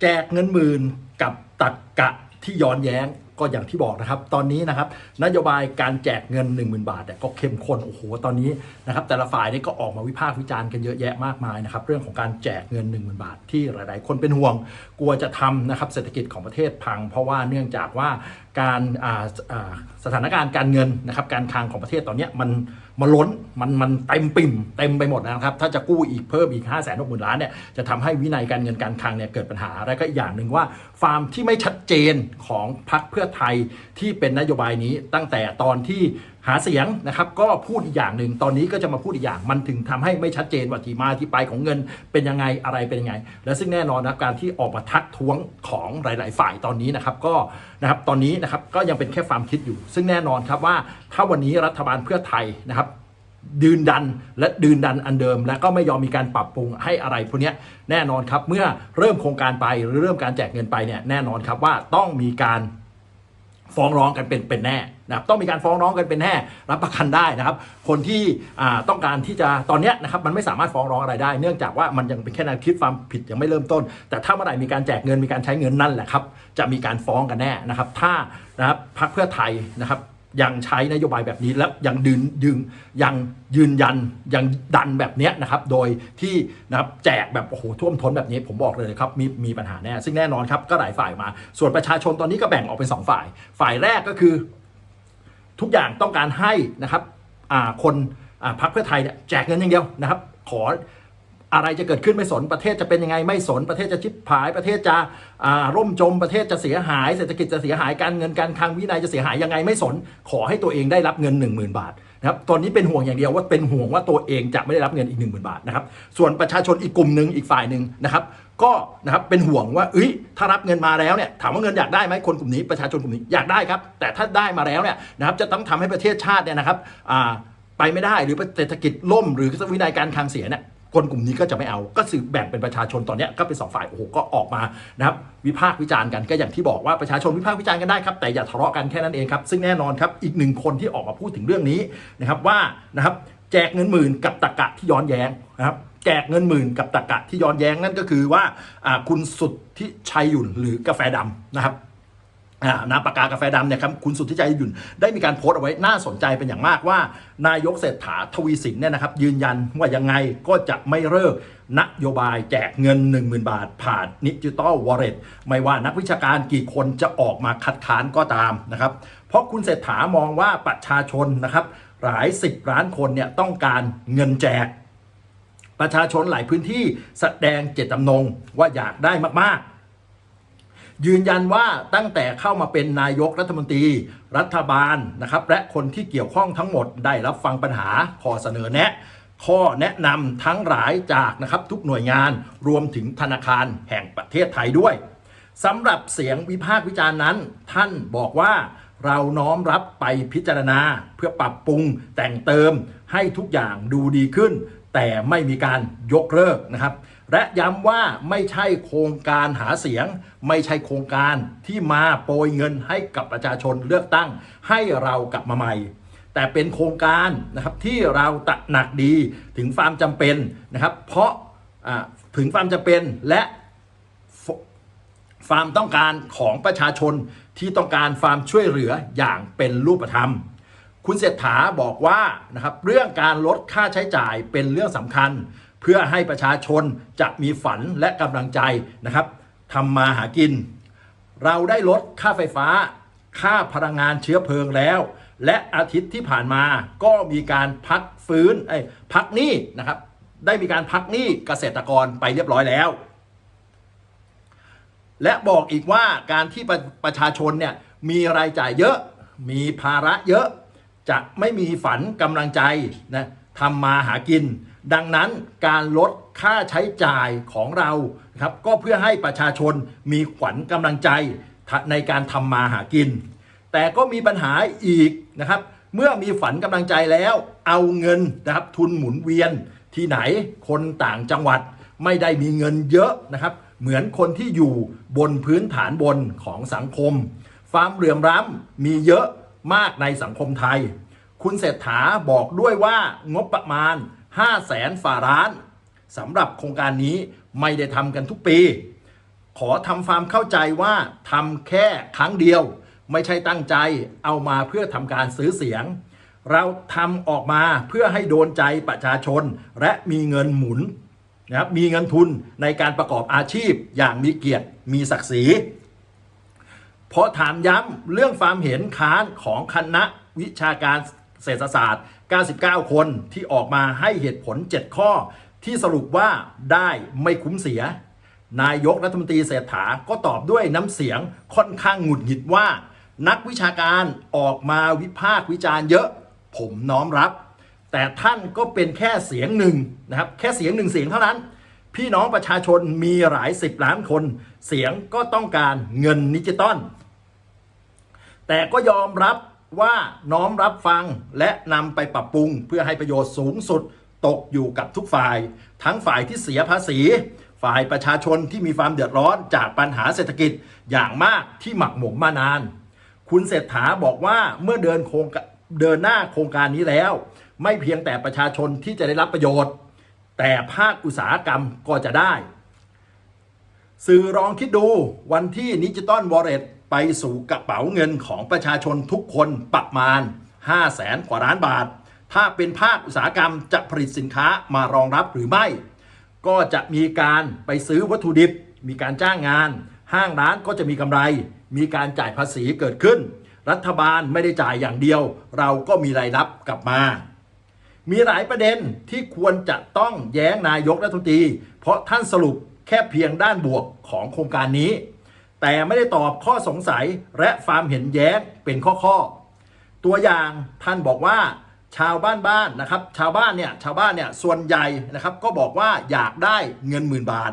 แจกเงินหมื่นกับตักกะที่ย้อนแย้งก็อย่างที่บอกนะครับ ตอนนี้นะครับนโยบายการแจกเงิน 1 0,000 บาทเนี่ยก็เข้มข้นโอ้โหตอนนี้นะครับแต่ละฝ่ายนี่ก็ออกมาวิพากษ์วิจารณ์กันเยอะแยะมากมายนะครับเรื่องของการแจกเงิน 1 0,000 บาท ที่หลาย ๆ คนเป็นห่วงกลัวจะทำนะครับเศรษฐกิจของประเทศพัง เพราะว่าเนื่องจากว่าการอ่าอ่าสถานการณ์การเงินนะครับการคลังของประเทศตอนเนี้ยมัน มันล้นมันมันเต็มปิ่มเต็มไปหมดนะครับ ถ้าจะกู้อีกเพิ่มอีก 5 6 0 0 0 0ล้านเนี่ยจะทำให้วินัยการเงินการคลังเนี่ยเกิดปัญหาและก็อีกอย่างหนึ่งว่าฟาร์มที่ไม่ชัดเจนของพรรคเพื่อไทยที่เป็นนโยบายนี้ตั้งแต่ตอนที่ หาเสียงนะครับก็พูดอีกอย่างหนึ่งตอนนี้ก็จะมาพูดอีกอย่างมันถึงทำให้ไม่ชัดเจนว่าที่มาที่ไปของเงินเป็นยังไงอะไรเป็นยังไง และซึ่งแน่นอนนะการที่ออกมาทักท้วงของหลาย ๆ ฝ่ายตอนนี้นะครับก็นะครับตอนนี้นะครับก็ยังเป็นแค่ความคิดอยู่ ซึ่งแน่นอนครับว่าถ้าวันนี้รัฐบาลเพื่อไทยนะครับดืนดันและดืนดันอันเดิม และก็ไม่ยอมมีการปรับปรุงให้อะไรพวกนี้แน่นอนครับเมื่อเริ่มโครงการไปหรือเริ่มการแจกเงินไปเนี่ยแน่นอนครับว่าต้องมีการฟ้องร้องกันเป็นเป็นแน่ นะครับต้องมีการฟ้องร้องกันเป็นแน่รับประกันได้นะครับ คนที่ต้องการที่จะตอนนี้นะครับมันไม่สามารถฟ้องร้องอะไรได้ เนื่องจากว่ามันยังเป็นแค่แนวคิดความผิดยังไม่เริ่มต้น แต่ถ้าเมื่อไหร่มีการแจกเงินมีการใช้เงินนั่นแหละครับจะมีการฟ้องกันแน่นะครับ ถ้านะครับพรรคเพื่อไทยนะครับยังใช้นโยบายแบบนี้แล้วยังดึงดึงยังยืนยันยังดันแบบนี้นะครับ โดยที่นะครับแจกแบบโอ้โหท่วมท้นแบบนี้ผมบอกเลยครับมีมีปัญหาแน่ซึ่งแน่นอนครับก็หลายฝ่ายมา ส่วนประชาชนตอนนี้ก็แบ่งออกเป็นสองฝ่าย ฝ่ายแรกก็คือ ทุกอย่างต้องการให้นะครับคนพรรคเพื่อไทยเนี่ยแจกเงินอย่างเดียวนะครับ ขออะไรจะเกิดขึ้นไม่สนประเทศจะเป็นยังไงไม่สนประเทศจะชิบหาย ประเทศจะร่มจมประเทศจะเสียหาย เศรษฐกิจจะเสียหายการเงินการคลังวินัยจะเสียหายยังไงไม่สน ขอให้ตัวเองได้รับเงิน 1 0,000 บาทนะครับตอนนี้เป็นห่วงอย่างเดียวว่าเป็นห่วงว่าตัวเองจะไม่ได้รับเงินอีก 1 0,000 บาทนะครับส่วนประชาชนอีกกลุ่มหนึ่งอีกฝ่ายหนึ่งนะครับ ก็นะครับเป็นห่วงว่าเอ้ยถ้ารับเงินมาแล้วเนี่ยถามว่าเงินอยากได้ไหมคนกลุ่มนี้ประชาชนกลุ่มนี้อยากได้ครับ แต่ถ้าได้มาแล้วเนี่ยนะครับจะต้องทำให้ประเทศชาติเนี่ยนะครับไปไม่ได้หรือเศรษฐกิจล่มหรือวินัยการคลังเสียเนี่ยคนกลุ่มนี้ก็จะไม่เอา ก็สืบแบ่งเป็นประชาชนตอนนี้ก็เป็นสองฝ่าย โอ้โห ก็ออกมานะครับวิพากษ์วิจารณ์กันก็อย่างที่บอกว่าประชาชนวิพากษ์วิจารณ์กันได้ครับ แต่อย่าทะเลาะกันแค่นั้นเองครับ ซึ่งแน่นอนครับ อีกหนึ่งคนที่ออกมาพูดถึงเรื่องนี้นะครับว่านะครับแจกเงินหมื่นกับตะกะที่ย้อนแย้งนะครับ แจกเงินหมื่นกับตะกะที่ย้อนแย้งนั่นก็คือว่าคุณสุดที่ชัยหยุ่นหรือกาแฟดำนะครับน้ำปากกากาแฟดำเนี่ยครับคุณสุทธิชัยหยุ่นได้มีการโพสต์เอาไว้น่าสนใจเป็นอย่างมากว่า นายกเศรษฐาทวีสินเนี่ยนะครับยืนยันว่ายังไงก็จะไม่เลิกนโยบายแจกเงิน 10,000 บาท ผ่านดิจิตอลวอลเล็ตไม่ว่านักวิชาการกี่คนจะออกมาคัดค้านก็ตามนะครับ เพราะคุณเศรษฐามองว่าประชาชนนะครับหลายสิบล้านคนเนี่ยต้องการเงินแจก ประชาชนหลายพื้นที่แสดงเจตจำนงว่าอยากได้มากๆ ยืนยันว่าตั้งแต่เข้ามาเป็นนายกรัฐมนตรี รัฐบาลนะครับ และคนที่เกี่ยวข้องทั้งหมดได้รับฟังปัญหาข้อเสนอแนะ ข้อแนะนำทั้งหลายจากนะครับทุกหน่วยงานรวมถึงธนาคารแห่งประเทศไทยด้วยสำหรับเสียงวิพากษ์วิจารณ์นั้น ท่านบอกว่าเราน้อมรับไปพิจารณาเพื่อปรับปรุงแต่งเติมให้ทุกอย่างดูดีขึ้น แต่ไม่มีการยกเลิกนะครับ และย้ำว่าไม่ใช่โครงการหาเสียง ไม่ใช่โครงการที่มาโปรยเงินให้กับประชาชนเลือกตั้ง ให้เรากลับมาใหม่ แต่เป็นโครงการนะครับที่เราตระหนักดีถึงความจำเป็นนะครับ เพราะถึงความจำเป็นและความต้องการของประชาชนที่ต้องการความช่วยเหลืออย่างเป็นรูปธรรม คุณเศรษฐาบอกว่านะครับเรื่องการลดค่าใช้จ่ายเป็นเรื่องสำคัญ เพื่อให้ประชาชนจะมีฝันและกำลังใจนะครับทำมาหากิน เราได้ลดค่าไฟฟ้า ค่าพลังงานเชื้อเพลิงแล้ว และอาทิตย์ที่ผ่านมาก็มีการพักฟื้นไอ้พักหนี้นะครับ ได้มีการพักหนี้เกษตรกรไปเรียบร้อยแล้ว และบอกอีกว่าการที่ประประชาชนเนี่ยมีรายจ่ายเยอะ มีภาระเยอะ จะไม่มีฝันกำลังใจนะทำมาหากิน ดังนั้นการลดค่าใช้จ่ายของเราครับก็เพื่อให้ประชาชนมีขวัญกำลังใจในการทำมาหากิน แต่ก็มีปัญหาอีกนะครับ เมื่อมีฝันกำลังใจแล้ว เอาเงินนะครับทุนหมุนเวียนที่ไหนคนต่างจังหวัดไม่ได้มีเงินเยอะนะครับ เหมือนคนที่อยู่บนพื้นฐานบนของสังคม ความเหลื่อมล้ำมีเยอะ มากในสังคมไทย คุณเศรษฐาบอกด้วยว่างบประมาณ 5 0 0แสนฝ่าล้านสำหรับโครงการนี้ไม่ได้ทำกันทุกปี ขอทำความเข้าใจว่าทำแค่ครั้งเดียว ไม่ใช่ตั้งใจเอามาเพื่อทำการซื้อเสียง เราทำออกมาเพื่อให้โดนใจประชาชนและมีเงินหมุนนะครับมีเงินทุนในการประกอบอาชีพอย่างมีเกียรติมีศักดิ์ศรี เพราะถามย้ำเรื่องความเห็นค้านของคณะวิชาการเศรษฐศาสตร์ 99 คนที่ออกมาให้เหตุผล 7 ข้อ ที่สรุปว่าได้ไม่คุ้มเสีย นายกรัฐมนตรีเศรษฐาก็ตอบด้วยน้ำเสียงค่อนข้างหงุดหงิดว่า นักวิชาการออกมาวิพากษ์วิจารณ์เยอะ ผมน้อมรับ แต่ท่านก็เป็นแค่เสียงหนึ่งนะครับ แค่เสียงหนึ่งเสียงเท่านั้น พี่น้องประชาชนมีหลายสิบล้านคน เสียงก็ต้องการเงินดิจิตอล แต่ก็ยอมรับว่าน้อมรับฟังและนำไปปรับปรุง เพื่อให้ประโยชน์สูงสุดตกอยู่กับทุกฝ่าย ทั้งฝ่ายที่เสียภาษี ฝ่ายประชาชนที่มีความเดือดร้อนจากปัญหาเศรษฐกิจอย่างมากที่หมักหมมมานาน คุณเศรษฐาบอกว่าเมื่อเดินโครงกเดินหน้าโครงการนี้แล้ว ไม่เพียงแต่ประชาชนที่จะได้รับประโยชน์ แต่ภาคอุตสาหกรรมก็จะได้ สื่อลองคิดดูวันที่ดิจิตอลวอลเล็ต ไปสู่กระเป๋าเงินของประชาชนทุกคนประมาณ 5 0 0แสนกว่าล้านบาท ถ้าเป็นภาคอุตสาหกรรมจะผลิตสินค้ามารองรับหรือไม่ ก็จะมีการไปซื้อวัตถุดิบ มีการจ้างงาน ห้างร้านก็จะมีกำไร มีการจ่ายภาษีเกิดขึ้น รัฐบาลไม่ได้จ่ายอย่างเดียว เราก็มีรายรับกลับมา มีหลายประเด็นที่ควรจะต้องแย้งนายกรัฐมนตรี เพราะท่านสรุปแค่เพียงด้านบวกของโครงการนี้ แต่ไม่ได้ตอบข้อสงสัยและความเห็นแย้งเป็นข้อๆตัวอย่างท่านบอกว่าชาวบ้านบ้านนะครับ ชาวบ้านเนี่ยชาวบ้านเนี่ยส่วนใหญ่นะครับก็บอกว่าอยากได้เงินหมื่นบาท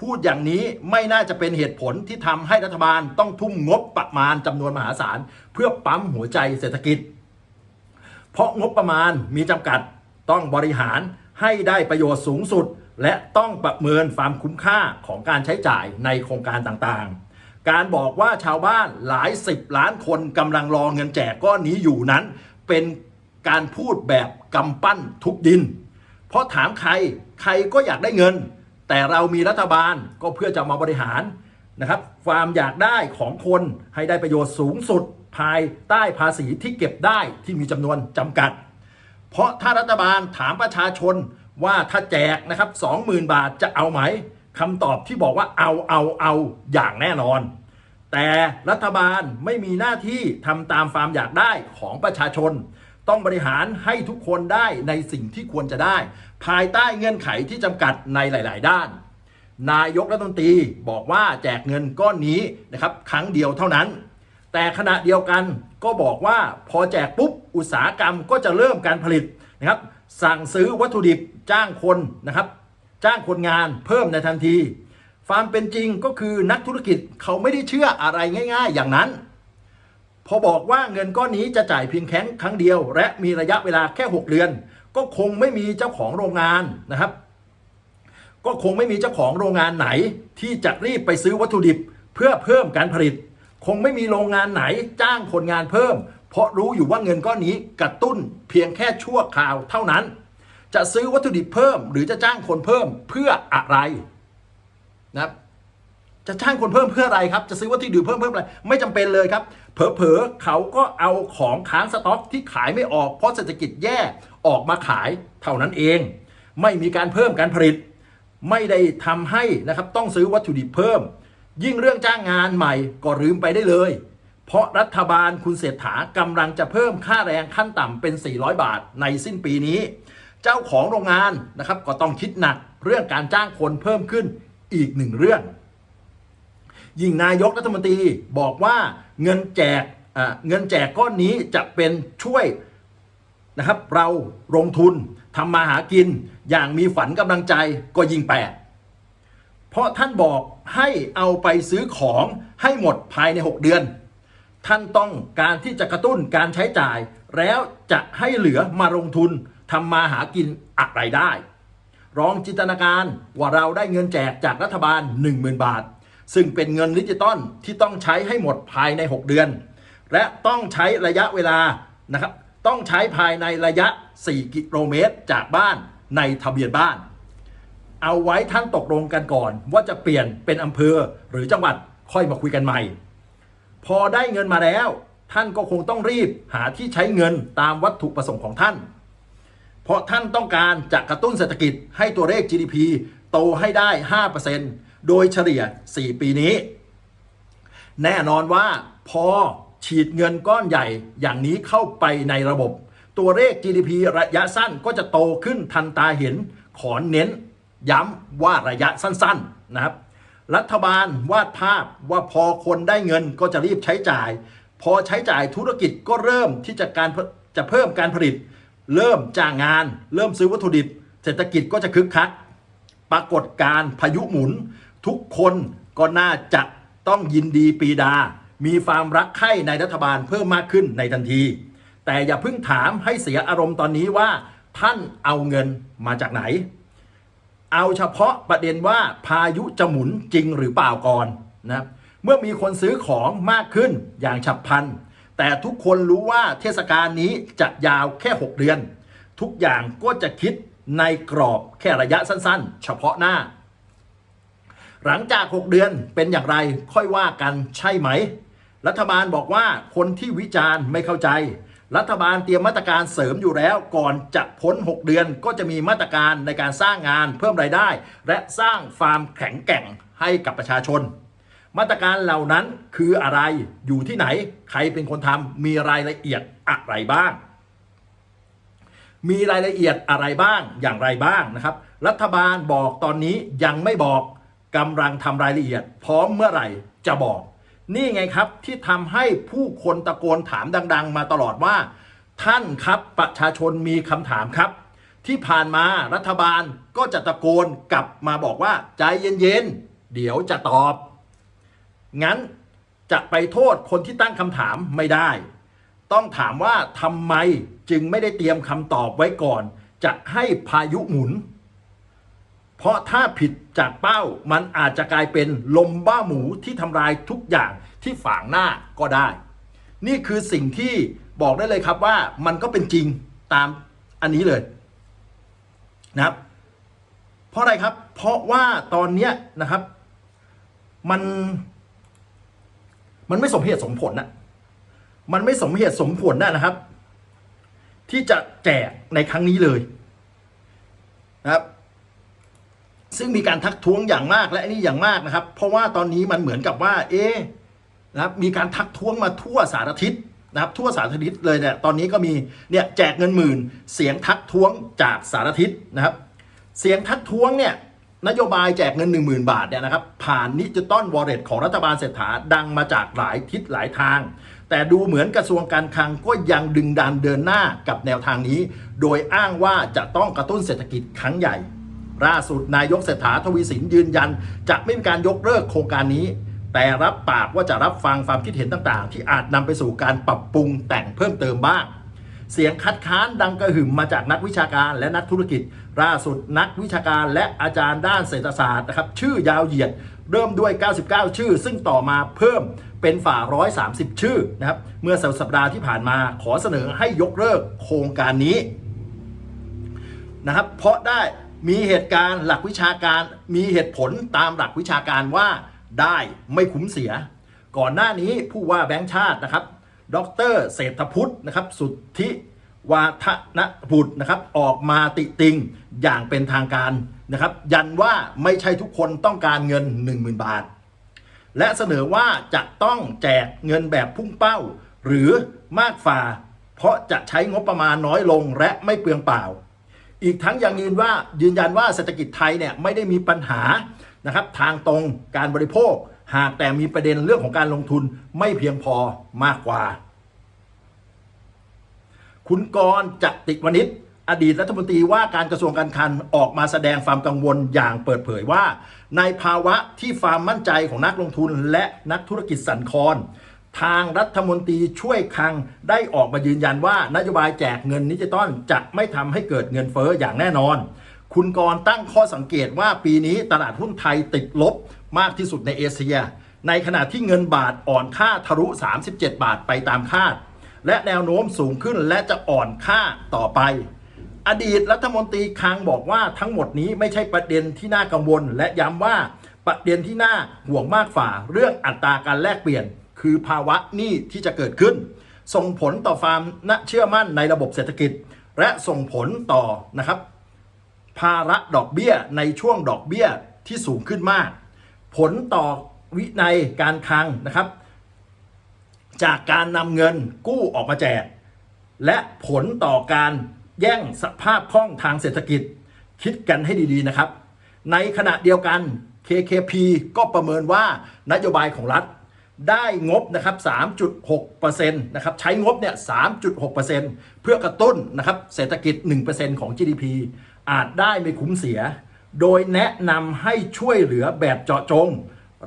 พูดอย่างนี้ไม่น่าจะเป็นเหตุผลที่ทำให้รัฐบาลต้องทุ่มงบประมาณจำนวนมหาศาล เพื่อปั๊มหัวใจเศรษฐกิจ เพราะงบประมาณมีจำกัดต้องบริหารให้ได้ประโยชน์สูงสุด และต้องประเมินความคุ้มค่าของการใช้จ่ายในโครงการต่างๆ การบอกว่าชาวบ้านหลายสิบล้านคนกำลังรอเงินแจกก้อนนี้อยู่นั้น เป็นการพูดแบบกำปั้นทุบดิน เพราะถามใครใครก็อยากได้เงิน แต่เรามีรัฐบาลก็เพื่อจะมาบริหารนะครับ ความอยากได้ของคนให้ได้ประโยชน์สูงสุดภายใต้ภาษีที่เก็บได้ที่มีจำนวนจำกัด เพราะถ้ารัฐบาลถามประชาชน ว่าถ้าแจกนะครับ20,000 บาทจะเอาไหมคำตอบที่บอกว่าเอาเอาเอาอย่างแน่นอน แต่รัฐบาลไม่มีหน้าที่ทำตามความอยากได้ของประชาชน ต้องบริหารให้ทุกคนได้ในสิ่งที่ควรจะได้ ภายใต้เงื่อนไขที่จำกัดในหลาย ๆ ด้าน นายกรัฐมนตรีบอกว่าแจกเงินก้อนนี้นะครับครั้งเดียวเท่านั้น แต่ขณะเดียวกันก็บอกว่าพอแจกปุ๊บอุตสาหกรรมก็จะเริ่มการผลิตนะครับ สั่งซื้อวัตถุดิบจ้างคนนะครับ จ้างคนงานเพิ่มในทันที ความเป็นจริงก็คือนักธุรกิจเขาไม่ได้เชื่ออะไรง่าย ๆ อย่างนั้น พอบอกว่าเงินก้อนนี้จะจ่ายเพียงแค่ครั้งเดียว และมีระยะเวลาแค่ 6 เดือน ก็คงไม่มีเจ้าของโรงงานนะครับ ก็คงไม่มีเจ้าของโรงงานไหน ที่จะรีบไปซื้อวัตถุดิบเพื่อเพิ่มการผลิต คงไม่มีโรงงานไหนจ้างคนงานเพิ่ม เพราะรู้อยู่ว่าเงินก้อนนี้กระตุ้นเพียงแค่ชั่วคราวเท่านั้น จะซื้อวัตถุดิบเพิ่ม หรือจะจ้างคนเพิ่มเพื่ออะไรนะจะจ้างคนเพิ่มเพื่ออะไรครับ จะซื้อวัตถุดิบเพิ่มเพิ่มอะไร ไม่จำเป็นเลยครับ เผลอๆเขาก็เอาของค้างสต็อกที่ขายไม่ออกเพราะเศรษฐกิจแย่ออกมาขายเท่านั้นเอง ไม่มีการเพิ่มการผลิต ไม่ได้ทำให้นะครับต้องซื้อวัตถุดิบเพิ่ม ยิ่งเรื่องจ้างงานใหม่ก็ลืมไปได้เลย เพราะรัฐบาลคุณเศรษฐากำลังจะเพิ่มค่าแรงขั้นต่ำเป็น 400 บาทในสิ้นปีนี้ เจ้าของโรงงานนะครับก็ต้องคิดหนักเรื่องการจ้างคนเพิ่มขึ้นอีกหนึ่งเรื่อง ยิ่งนายกรัฐมนตรีบอกว่าเงินแจกเงินแจกก้อนนี้จะเป็นช่วยนะครับเราลงทุนทำมาหากินอย่างมีฝันกำลังใจก็ยิ่งแปลกเพราะท่านบอกให้เอาไปซื้อของให้หมดภายใน 6 เดือน ท่านต้องการที่จะกระตุ้นการใช้จ่าย แล้วจะให้เหลือมาลงทุนทำมาหากินอะไรได้ลองจินตนาการว่าเราได้เงินแจกจากรัฐบาล 10,000 บาท ซึ่งเป็นเงินดิจิตอลที่ต้องใช้ให้หมดภายใน 6 เดือน และต้องใช้ระยะเวลานะครับต้องใช้ภายในระยะ 4 กิโลเมตรจากบ้านในทะเบียนบ้าน เอาไว้ท่านตกลงกันก่อน ว่าจะเปลี่ยนเป็นอำเภอหรือจังหวัดค่อยมาคุยกันใหม่ พอได้เงินมาแล้ว ท่านก็คงต้องรีบหาที่ใช้เงินตามวัตถุประสงค์ของท่าน เพราะท่านต้องการจะกระตุ้นเศรษฐกิจให้ตัวเลข GDP โตให้ได้ 5%โดยเฉลี่ย 4 ปีนี้ แน่นอนว่าพอฉีดเงินก้อนใหญ่อย่างนี้เข้าไปในระบบ ตัวเลข GDP ระยะสั้นก็จะโตขึ้นทันตาเห็น ขอเน้นย้ำว่าระยะสั้นๆนะครับ รัฐบาลวาดภาพว่าพอคนได้เงินก็จะรีบใช้จ่าย พอใช้จ่ายธุรกิจก็เริ่มที่จะการจะเพิ่มการผลิต เริ่มจ้างงาน เริ่มซื้อวัตถุดิบ เศรษฐกิจก็จะคึกคัก ปรากฏการพายุหมุน ทุกคนก็น่าจะต้องยินดีปีดา มีความรักใคร่ในรัฐบาลเพิ่มมากขึ้นในทันที แต่อย่าเพิ่งถามให้เสียอารมณ์ตอนนี้ว่า ท่านเอาเงินมาจากไหน เอาเฉพาะประเด็นว่าพายุจะหมุนจริงหรือเปล่าก่อนนะครับเมื่อมีคนซื้อของมากขึ้นอย่างฉับพลัน แต่ทุกคนรู้ว่าเทศกาลนี้จะยาวแค่ 6 เดือน ทุกอย่างก็จะคิดในกรอบแค่ระยะสั้นๆ เฉพาะหน้า หลังจาก 6 เดือนเป็นอย่างไรค่อยว่ากันใช่ไหม รัฐบาลบอกว่าคนที่วิจารณ์ไม่เข้าใจ รัฐบาลเตรียมมาตรการเสริมอยู่แล้วก่อนจะพ้น 6 เดือนก็จะมีมาตรการในการสร้างงานเพิ่มรายได้ และสร้างฟาร์มแข็งแกร่งให้กับประชาชน มาตรการเหล่านั้นคืออะไรอยู่ที่ไหน ใครเป็นคนทำมีรายละเอียดอะไรบ้าง มีรายละเอียดอะไรบ้างอย่างไรบ้างนะครับ รัฐบาลบอกตอนนี้ยังไม่บอกกำลังทำรายละเอียด พร้อมเมื่อไหร่จะบอก นี่ไงครับที่ทำให้ผู้คนตะโกนถามดัง ๆ มาตลอดว่า ท่านครับประชาชนมีคำถามครับ ที่ผ่านมารัฐบาลก็จะตะโกนกลับมาบอกว่า ใจเย็นๆ เดี๋ยวจะตอบ งั้นจะไปโทษคนที่ตั้งคำถามไม่ได้ ต้องถามว่าทำไมจึงไม่ได้เตรียมคำตอบไว้ก่อน จะให้พายุหมุน เพราะถ้าผิดจากเป้ามันอาจจะกลายเป็นลมบ้าหมูที่ทำลายทุกอย่างที่ฝางหน้าก็ได้ นี่คือสิ่งที่บอกได้เลยครับว่ามันก็เป็นจริงตามอันนี้เลยนะครับ เพราะอะไรครับ เพราะว่าตอนเนี้ยนะครับ มัน มันไม่สมเหตุสมผลนะมันไม่สมเหตุสมผลนะนะครับ ที่จะแจกในครั้งนี้เลยนะครับ ซึ่งมีการทักท้วงอย่างมากและนนี้อย่างมากนะครับ เพราะว่าตอนนี้มันเหมือนกับว่า เอ๊นะครับมีการทักท้วงมาทั่วสารทิศนะครับทั่วสารทิศเลยเนี่ยตอนนี้ก็มีเนี่ยแจกเงินหมื่น เสียงทักท้วงจากสารทิศนะครับ เสียงทักท้วงเนี่ยนโยบายแจกเงิน 1 0,000 บาทเนี่ยนะครับผ่านนิจิตอลวอลเล็ตของรัฐบาลเศรษฐาดังมาจากหลายทิศหลายทาง แต่ดูเหมือนกระทรวงการคลังก็ยังดึงดันเดินหน้ากับแนวทางนี้ โดยอ้างว่าจะต้องกระตุ้นเศรษฐกิจครั้งใหญ่ ล่าสุดนายกเศรษฐาทวีสินยืนยัน จะไม่มีการยกเลิกโครงการนี้ แต่รับปากว่าจะรับฟังความคิดเห็นต่างๆ ที่อาจนำไปสู่การปรับปรุงแต่งเพิ่มเติมบ้าง เสียงคัดค้านดังกระหึ่มมาจากนักวิชาการและนักธุรกิจ ล่าสุดนักวิชาการและอาจารย์ด้านเศรษฐศาสตร์นะครับชื่อยาวเหยียด เริ่มด้วย 99 ชื่อ ซึ่งต่อมาเพิ่มเป็นฝ่า 130 ชื่อนะครับเมื่อสัปดาห์ที่ผ่านมาขอเสนอให้ยกเลิกโครงการนี้นะครับเพราะได้ มีเหตุการณ์หลักวิชาการ มีเหตุผลตามหลักวิชาการว่าได้ไม่คุ้มเสีย ก่อนหน้านี้ผู้ว่าแบงค์ชาตินะครับ ดรเศรษฐพุทธนะครับ สุทธิวาทนบุตรนะครับ ออกมาติติงอย่างเป็นทางการนะครับ ยันว่าไม่ใช่ทุกคนต้องการเงิน 10,000 บาท และเสนอว่าจะต้องแจกเงินแบบพุ่งเป้า หรือมากฝ่า เพราะจะใช้งบประมาณน้อยลงและไม่เปลืองเปล่า อีกทั้งยังยืนว่ายืนยันว่าเศรษฐกิจไทยเนี่ยไม่ได้มีปัญหานะครับทางตรงการบริโภค หากแต่มีประเด็นเรื่องของการลงทุนไม่เพียงพอมากกว่า คุณกรณ์จติวณิชอดีตรัฐมนตรีว่าการกระทรวงการคลังออกมาแสดงความกังวลอย่างเปิดเผยว่า ในภาวะที่ความมั่นใจของนักลงทุนและนักธุรกิจสันคลอน ทางรัฐมนตรีช่วยคลังได้ออกมายืนยันว่านโยบายแจกเงินดิจิตอลจะไม่ทำให้เกิดเงินเฟ้ออย่างแน่นอน คุณกรตั้งข้อสังเกตว่าปีนี้ตลาดหุ้นไทยติดลบมากที่สุดในเอเชีย ในขณะที่เงินบาทอ่อนค่าทะลุ 37 บาทไปตามคาด และแนวโน้มสูงขึ้นและจะอ่อนค่าต่อไป อดีตรัฐมนตรีคลังบอกว่าทั้งหมดนี้ไม่ใช่ประเด็นที่น่ากังวล และย้ำว่าประเด็นที่น่าห่วงมากฝ่าเรื่องอัตราการแลกเปลี่ยน คือภาวะหนี้ที่จะเกิดขึ้น ส่งผลต่อความน่าเชื่อมั่นในระบบเศรษฐกิจ และส่งผลต่อนะครับ ภาระดอกเบี้ยในช่วงดอกเบี้ยที่สูงขึ้นมาก ผลต่อวินัยการคลังนะครับ จากการนำเงินกู้ออกมาแจก และผลต่อการแย่งสภาพคล่องทางเศรษฐกิจ คิดกันให้ดีๆนะครับ ในขณะเดียวกัน KKP ก็ประเมินว่านโยบายของรัฐ ได้งบนะครับ 3.6%นะครับใช้งบเนี่ย 3.6%เพื่อกระตุ้นนะครับเศรษฐกิจ 1%ของ GDP อาจได้ไม่คุ้มเสีย โดยแนะนำให้ช่วยเหลือแบบเจาะจง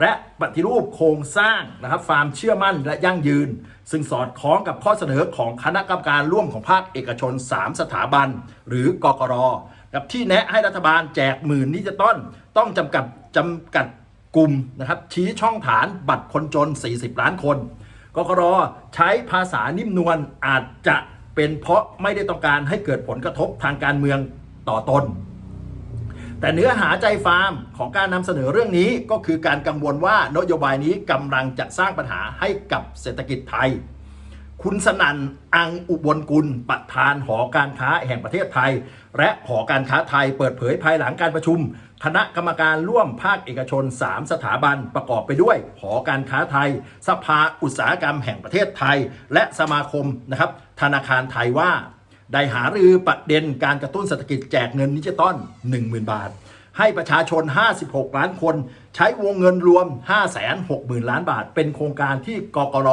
และปฏิรูปโครงสร้างนะครับความเชื่อมั่นและยั่งยืน ซึ่งสอดคล้องกับข้อเสนอของคณะกรรมการร่วมของภาคเอกชน 3 สถาบัน หรือกกรกับที่แนะให้รัฐบาลแจกหมื่นนิจต้นต้องจำกัดจำกัด กลุ่มนะครับชี้ช่องฐานบัตรคนจน 40 ล้านคนกกรใช้ภาษานิ่มนวลอาจจะเป็นเพราะไม่ได้ต้องการให้เกิดผลกระทบทางการเมืองต่อตน แต่เนื้อหาใจฟาร์มของการนำเสนอเรื่องนี้ก็คือการกังวลว่านโยบายนี้กำลังจะสร้างปัญหาให้กับเศรษฐกิจไทย คุณสนั่นอังอุบลกุลประธานหอการค้าแห่งประเทศไทย และหอการค้าไทยเปิดเผยภายหลังการประชุม คณะกรรมการร่วมภาคเอกชน 3 สถาบันประกอบไปด้วยหอการค้าไทย สภาอุตสาหกรรมแห่งประเทศไทย และสมาคมนะครับธนาคารไทยว่า ได้หารือประเด็นการกระตุ้นเศรษฐกิจแจกเงินดิจิตอล10,000 บาท ให้ประชาชน 56 ล้านคน ใช้วงเงินรวม 560,000 ล้านบาท เป็นโครงการที่กกร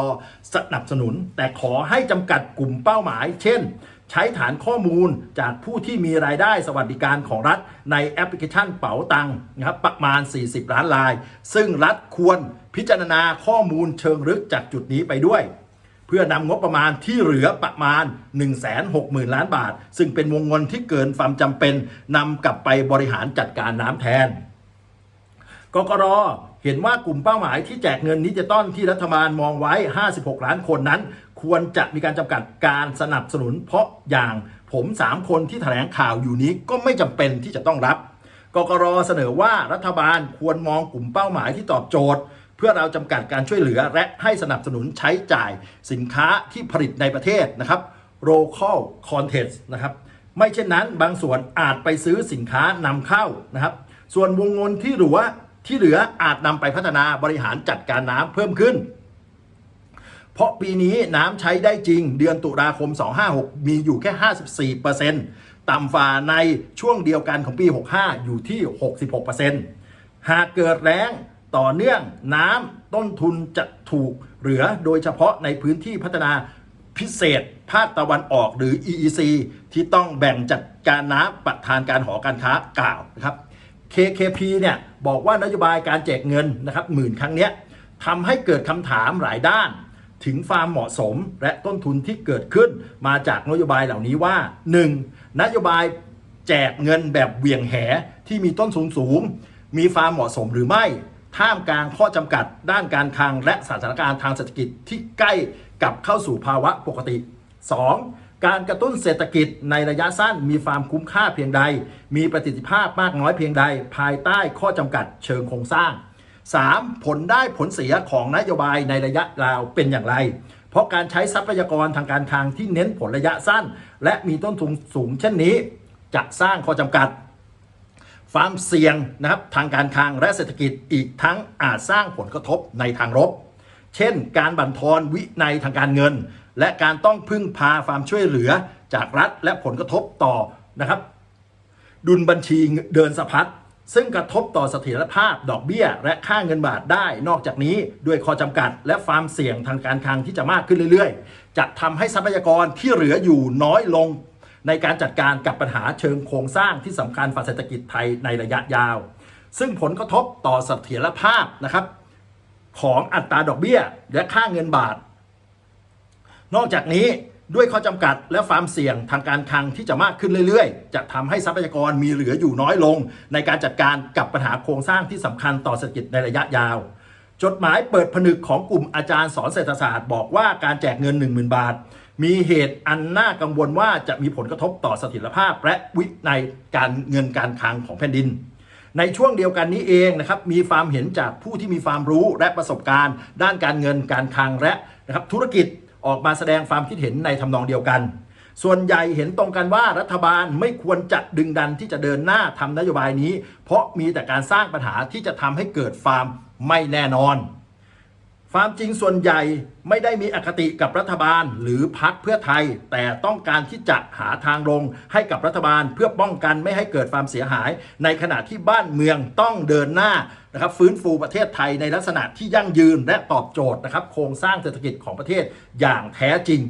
สนับสนุน แต่ขอให้จำกัดกลุ่มเป้าหมาย เช่น ใช้ฐานข้อมูลจากผู้ที่มีรายได้สวัสดิการของรัฐในแอปพลิเคชันเป๋าตังค์นะครับประมาณ 40 ล้านราย ซึ่งรัฐควรพิจารณาข้อมูลเชิงลึกจากจุดนี้ไปด้วย เพื่อนำงบประมาณที่เหลือประมาณ 160,000 ล้านบาท ซึ่งเป็นวงเงินที่เกินความจำเป็นนำกลับไปบริหารจัดการน้ำแทนกกร เห็นว่ากลุ่มเป้าหมายที่แจกเงินดิจิตอลที่รัฐบาลมองไว้ 56 ล้านคนนั้น ควรจะมีการจำกัดการสนับสนุน เพราะอย่างผม 3 คนที่แถลงข่าวอยู่นี้ก็ไม่จำเป็นที่จะต้องรับกกรเสนอว่ารัฐบาลควรมองกลุ่มเป้าหมายที่ตอบโจทย์ เพื่อเราจำกัดการช่วยเหลือ และให้สนับสนุนใช้จ่ายสินค้าที่ผลิตในประเทศนะครับ local content นะครับไม่เช่นนั้นบางส่วนอาจไปซื้อสินค้านำเข้านะครับ ส่วนวงเงินที่หลือว่า ที่เหลืออาจนำไปพัฒนาบริหารจัดการน้ำเพิ่มขึ้น เพราะปีนี้น้ำใช้ได้จริงเดือนตุลาคม 256 มีอยู่แค่ 54%ต่ำฝ่าในช่วงเดียวกันของปี 65 อยู่ที่ 66%หากเกิดแล้งต่อเนื่องน้ำต้นทุนจะถูกเหลือโดยเฉพาะในพื้นที่พัฒนาพิเศษภาคตะวันออกหรือ EEC ที่ต้องแบ่งจัดการน้ำประธานการหอการค้ากล่าวนะครับ KKP เนี่ยบอกว่านโยบายการแจกเงินนะครับหมื่นครั้งเนี้ยทำให้เกิดคำถามหลายด้าน ถึงความเหมาะสมและต้นทุนที่เกิดขึ้นมาจากนโยบายเหล่านี้ว่า 1. นโยบายแจกเงินแบบเหวี่ยงแหที่มีต้นสูงสูง มีความเหมาะสมหรือไม่ ท่ามกลางข้อจำกัดด้านการคลังและสถานการณ์ทางเศรษฐกิจที่ใกล้กับเข้าสู่ภาวะปกติ 2. การกระตุ้นเศรษฐกิจในระยะสั้นมีความคุ้มค่าเพียงใด มีประสิทธิภาพมากน้อยเพียงใด ภายใต้ข้อจำกัดเชิงโครงสร้าง 3. ผลได้ผลเสียของนโยบายในระยะยาวเป็นอย่างไร เพราะการใช้ทรัพยากรทางการคลังที่เน้นผลระยะสั้น และมีต้นทุนสูงเช่นนี้จะสร้างข้อจำกัดความเสี่ยงนะครับทางการคลังและเศรษฐกิจอีกทั้งอาจสร้างผลกระทบในทางลบ เช่น การบั่นทอนวินัยทางการเงิน และการต้องพึ่งพาความช่วยเหลือจากรัฐและผลกระทบต่อนะครับ ดุลบัญชีเดินสะพัดซึ่งกระทบต่อเสถียรภาพดอกเบี้ย และค่าเงินบาทได้ นอกจากนี้ด้วยข้อจำกัด และความเสี่ยงทางการคลังที่จะมากขึ้นเรื่อยๆ จะทำให้ทรัพยากรที่เหลืออยู่น้อยลง ในการจัดการกับปัญหาเชิงโครงสร้างที่สำคัญฝ่ายเศรษฐกิจไทยในระยะยาว ซึ่งผลกระทบต่อเสถียรภาพนะครับ ของอัตราดอกเบี้ย และค่าเงินบาท นอกจากนี้ด้วยข้อจำกัดและความเสี่ยงทางการคลังที่จะมากขึ้นเรื่อยๆ จะทำให้ทรัพยากรมีเหลืออยู่น้อยลง ในการจัดการกับปัญหาโครงสร้างที่สำคัญต่อเศรษฐกิจในระยะยาว จดหมายเปิดผนึกของกลุ่มอาจารย์สอนเศรษฐศาสตร์ บอกว่าการแจกเงิน 10,000 บาท มีเหตุอันน่ากังวลว่าจะมีผลกระทบต่อสถียรภาพ และวินัยการเงินการคลังของแผ่นดินในช่วงเดียวกันนี้เองนะครับมีความเห็นจากผู้ที่มีความรู้และประสบการณ์ ด้านการเงินการคลังและนะครับธุรกิจ ออกมาแสดงความคิดเห็นในทำนองเดียวกัน ส่วนใหญ่เห็นตรงกันว่ารัฐบาลไม่ควรจะดึงดันที่จะเดินหน้าทำนโยบายนี้ เพราะมีแต่การสร้างปัญหาที่จะทำให้เกิดความไม่แน่นอน ความจริงส่วนใหญ่ไม่ได้มีอคติกับรัฐบาลหรือพักเพื่อไทย แต่ต้องการที่จะหาทางลงให้กับรัฐบาลเพื่อป้องกันไม่ให้เกิดความเสียหาย ในขณะที่บ้านเมืองต้องเดินหน้านะครับฟื้นฟูประเทศไทยในลักษณะที่ยั่งยืนและตอบโจทย์นะครับโครงสร้างเศรษฐกิจของประเทศอย่างแท้จริง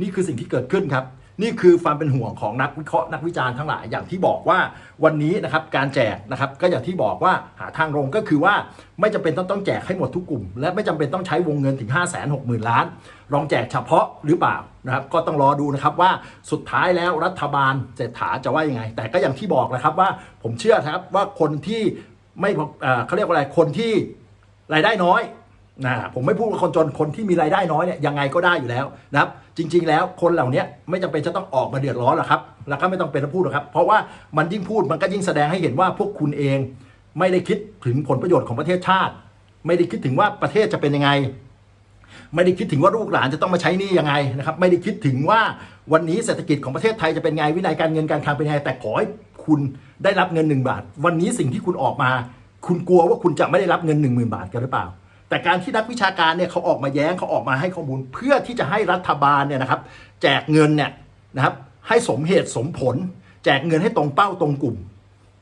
นี่คือสิ่งที่เกิดขึ้นครับ นี่คือความเป็นห่วงของนักวิเคราะห์นักวิจารณ์ทั้งหลายอย่างที่บอกว่าวันนี้นะครับการแจกนะครับก็อย่างที่บอกว่าหาทางลงก็คือว่าไม่จำเป็นต้องต้องแจกให้หมดทุกกลุ่ม และไม่จำเป็นต้องใช้วงเงินถึง 5 6 0 0 0 0 ล้านลองแจกเฉพาะหรือเปล่านะครับก็ต้องรอดูนะครับว่าสุดท้ายแล้วรัฐบาลเศรษฐาจะว่ายังไง แต่ก็อย่างที่บอกนะครับว่าผมเชื่อครับว่าคนที่ไม่เขาเรียกว่าอะไรคนที่รายได้น้อย นะผมไม่พูดว่าคนจนคนที่มีรายได้น้อยเนี่ยยังไงก็ได้อยู่แล้วนะครับ จริง ๆ แล้วคนเหล่านี้ไม่จำเป็นจะต้องออกมาเดือดร้อนหรอกครับ แล้วก็ไม่ต้องเป็นพูดหรอกครับ เพราะว่ามันยิ่งพูดมันก็ยิ่งแสดงให้เห็นว่าพวกคุณเอง ไม่ได้คิดถึงผลประโยชน์ของประเทศชาติ ไม่ได้คิดถึงว่าประเทศจะเป็นยังไง ไม่ได้คิดถึงว่าลูกหลานจะต้องมาใช้นี้ยังไงนะครับ ไม่ได้คิดถึงว่าวันนี้เศรษฐกิจของประเทศไทยจะเป็นไงวินัยการเงินการคลังเป็นไงแต่ขอให้คุณได้รับเงินหนึ่งบาท วันนี้สิ่งที่คุณออกมา คุณกลัวว่าคุณจะไม่ได้รับเงิน1 0,000บาทกันหรือเปล่า แต่การที่นักวิชาการเนี่ยเขาออกมาแย้งเขาออกมาให้ข้อมูล เพื่อที่จะให้รัฐบาลเนี่ยนะครับ แจกเงินเนี่ยนะครับให้สมเหตุสมผล แจกเงินให้ตรงเป้าตรงกลุ่ม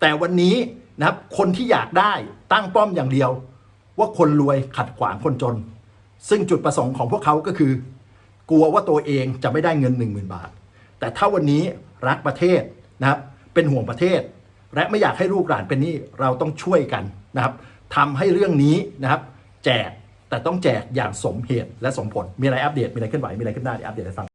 แต่วันนี้นะครับคนที่อยากได้ตั้งป้อมอย่างเดียว ว่าคนรวยขัดขวางคนจน ซึ่งจุดประสงค์ของพวกเขาก็คือ กลัวว่าตัวเองจะไม่ได้เงิน 1 0,000 บาท แต่ถ้าวันนี้รักประเทศนะครับเป็นห่วงประเทศ และไม่อยากให้ลูกหลานเป็นหนี้เราต้องช่วยกันนะครับทำให้เรื่องนี้นะครับ แจกแต่ต้องแจกอย่างสมเหตุและสมผล มีอะไรอัปเดต มีอะไรเคลื่อนไหว มีอะไรขึ้นหน้าเดี๋ยวอัปเดตให้ฟัง